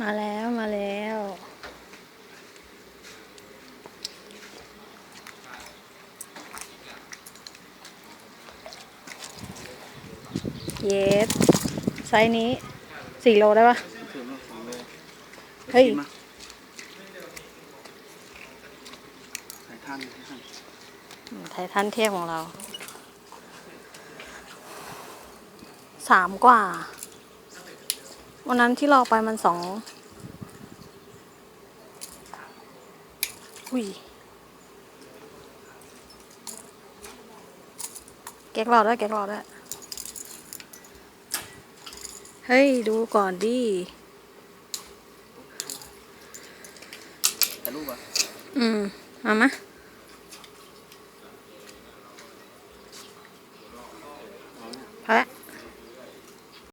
มาแล้วมาแล้ว เยสไซส์นี้สี่โลได้ปะถือมาสองโลเฮ้ยกินมาใส่ท่านใส่ท่านอืมไททันเทพของเรา สามกว่า วันนั้นที่รอไปมันสองอุ้ยแก๊กเราด้วยแก๊กเราด้วยเฮ้ย ดูก่อนดิแต่รูปอะ อืม เอามาไอแล้